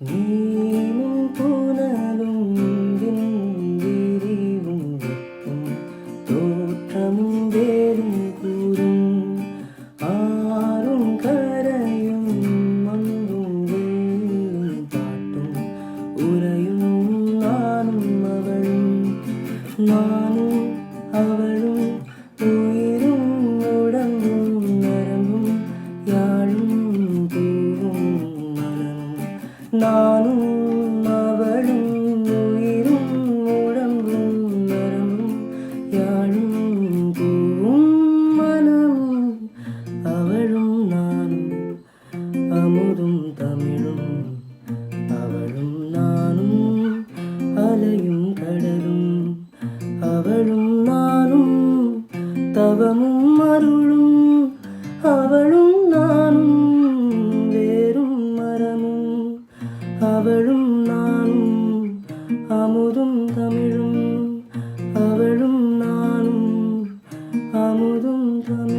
നീലും പുനലും വിരിവും വെക്കും തോട്ടമും വേരും ആരും കരയും മണ്ണും വെള്ളും പാട്ടും ഉരയും നാനും അവളും നാനും അവളും நானும் அவளும் உயிரும் உடம்பும் நரம்பும் யாழும் பூவும் மனமும் அவளும் நானும் அமுதும் தமிழும் அவளும் நானும் அலையும் கடலும் அவளும் நானும் தவமும் அவளும் நானும் அமுதும் தமிழும் அவளும் நானும் அமுதும் தமிழ்